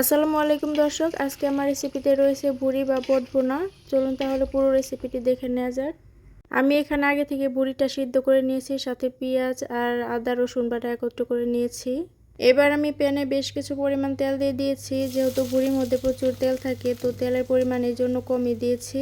আসসালামু আলাইকুম দর্শক, আজকে আমার রেসিপিতে রয়েছে বুড়ি বা বট বোনা চলুন তাহলে পুরো রেসিপিটি দেখে নেওয়া যাক। আমি এখানে আগে থেকে বুড়িটা সিদ্ধ করে নিয়েছি, সাথে পেঁয়াজ আর আদা, রসুন বাটা একত্র করে নিয়েছি। এবার আমি প্যানে বেশ কিছু পরিমাণ তেল দিয়ে দিয়েছি, যেহেতু বুড়ির মধ্যে প্রচুর তেল থাকে, তো তেলের পরিমাণ এই জন্য কমিয়ে দিয়েছি।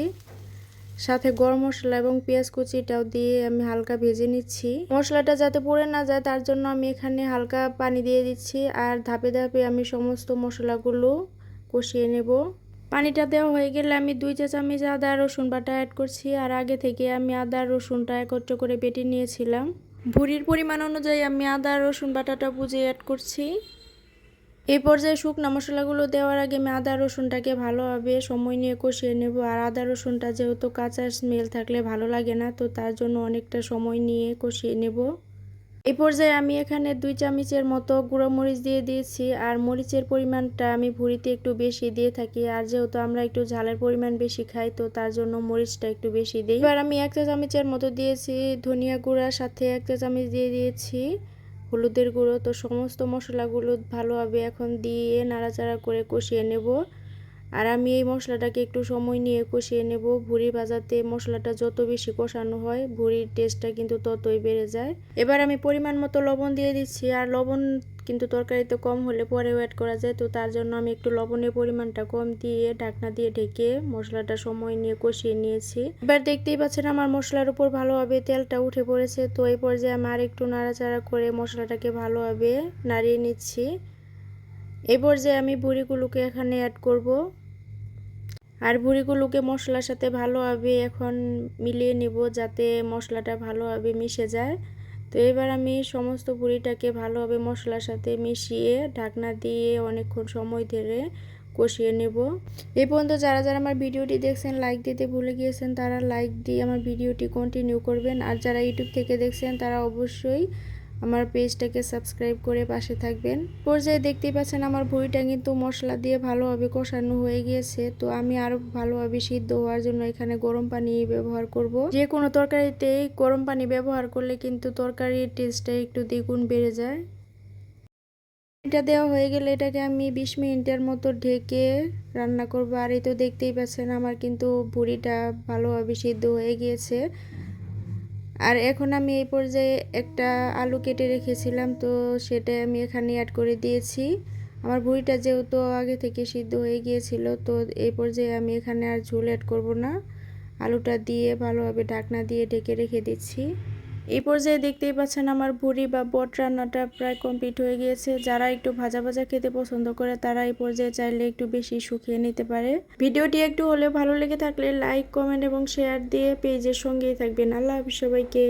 সাথে গরম মশলা এবং পেঁয়াজ কুচিটাও দিয়ে আমি হালকা ভেজে নিচ্ছি। মশলাটা যাতে পড়ে না যায়, তার জন্য আমি এখানে হালকা পানি দিয়ে দিচ্ছি আর ধাপে ধাপে আমি সমস্ত মশলাগুলো কষিয়ে নেব। পানিটা দেওয়া হয়ে গেলে আমি দুই চা চামচ আদা রসুন বাটা অ্যাড করছি আর আগে থেকে আমি আদা রসুনটা একত্র করে বেটে নিয়েছিলাম। ভুড়ির পরিমাণ অনুযায়ী আমি আদা রসুন বাটাটা বুঝে অ্যাড করছি। এই পর্যায়ে শুকনো মশলাগুলো দেওয়ার আগে আমি আদা রসুনটাকে ভালোভাবে সময় নিয়ে কষিয়ে নেব। আর আদা রসুনটা যেহেতু কাঁচা স্মেল থাকলে ভালো লাগে না, তো তার জন্য অনেকটা সময় নিয়ে কষিয়ে নেব। এই পর্যায়ে আমি এখানে দুই চামচের মতো গুঁড়ো মরিচ দিয়ে দিয়েছি। আর মরিচের পরিমাণটা আমি ভুড়িতে একটু বেশি দিয়ে থাকি। আর যেহেতু আমরা একটু ঝালের পরিমাণ বেশি খাই, তো তার জন্য মরিচটা একটু বেশি দিই। এবার আমি এক চা চামচের মতো দিয়েছি ধনিয়া গুঁড়ার সাথে এক চা চামচ দিয়ে দিয়েছি। হলুদের গুঁড়ো, তো সমস্ত মশলাগুলো ভালোভাবে এখন দিয়ে নাড়াচাড়া করে কষিয়ে নেব। আর আমি এই মশলাটাকে একটু সময় নিয়ে কষিয়ে নেব। ভুড়ি ভাজাতে মশলাটা যত বেশি কষানো হয়, ভুড়ির টেস্টটা কিন্তু ততই বেড়ে যায়। এবার আমি পরিমাণ মতো লবণ দিয়ে দিচ্ছি। আর লবণ কিন্তু তরকারিতে কম হলে পরেও অ্যাড করা যায়, তো তার জন্য আমি একটু লবণের পরিমাণটা কম দিয়ে ঢাকনা দিয়ে ঢেকে মশলাটা সময় নিয়ে কষিয়ে নিয়েছি। এবার দেখতেই পাচ্ছেন আমার মশলার উপর ভালোভাবে তেলটা উঠে পড়েছে, তো এই পর্যায়ে আমি আর একটু নাড়াচাড়া করে মশলাটাকে ভালোভাবে নাড়িয়ে নিচ্ছি। এই পর্যায়ে আমি বুড়িগুলোকে এখানে অ্যাড করব। আর বুড়িগুলোকে মশলার সাথে ভালোভাবে এখন মিলিয়ে নেব যাতে মশলাটা ভালোভাবে মিশে যায়। তো এবার আমি সমস্ত পুরিটাকে ভালোভাবে মশলার সাথে মিশিয়ে ঢাকনা দিয়ে অনেকক্ষণ সময় ধরে কষিয়ে নেব। এ পর্যন্ত যারা যারা আমার ভিডিওটি দেখছেন লাইক দিতে ভুলে গিয়েছেন, তারা লাইক দিয়ে আমার ভিডিওটি কন্টিনিউ করবেন। আর যারা ইউটিউব থেকে দেখছেন, তারা অবশ্যই আমার পেজটাকে সাবস্ক্রাইব করে পাশে থাকবেন। পর্যায়ে দেখতেই পাচ্ছেন আমার ভুঁড়িটা কিন্তু মশলা দিয়ে ভালোভাবে কষানো হয়ে গিয়েছে। তো আমি আরও ভালোভাবে সিদ্ধ হওয়ার জন্য এখানে গরম পানি ব্যবহার করব। যে কোনো তরকারিতেই গরম পানি ব্যবহার করলে কিন্তু তরকারির টেস্টটা একটু দ্বিগুণ বেড়ে যায়। এটা দেওয়া হয়ে গেলে এটাকে আমি বিশ মিনিটের মতো ঢেকে রান্না করব। আর এই তো দেখতেই পাচ্ছেন আমার কিন্তু ভুড়িটা ভালোভাবে সিদ্ধ হয়ে গিয়েছে। আর এখন আমি এই পর্যায়ে একটা আলু কেটে রেখেছিলাম, তো সেটা আমি এখানে অ্যাড করে দিয়েছি। আমার ভুঁড়িটা যেহেতু আগে থেকে সিদ্ধ হয়ে গিয়েছিল, তো এই পর্যায়ে আমি এখানে আর ঝোল অ্যাড করব না। আলুটা দিয়ে ভালোভাবে ঢাকনা দিয়ে ঢেকে রেখে দিচ্ছি। এই পর্যায়ে দেখতেই পাচ্ছেন আমার ভুড়ি বা বট রান্নাটা প্রায় কমপ্লিট হয়ে গিয়েছে। যারা একটু ভাজা ভাজা খেতে পছন্দ করে, তারা এই পর্যায়ে চাইলে একটু বেশি শুকিয়ে নিতে পারে। ভিডিওটি একটু হলে ভালো লেগে থাকলে লাইক কমেন্ট এবং শেয়ার দিয়ে পেজের সঙ্গেই থাকবেন। আল্লাহ হাফিজ সবাইকে।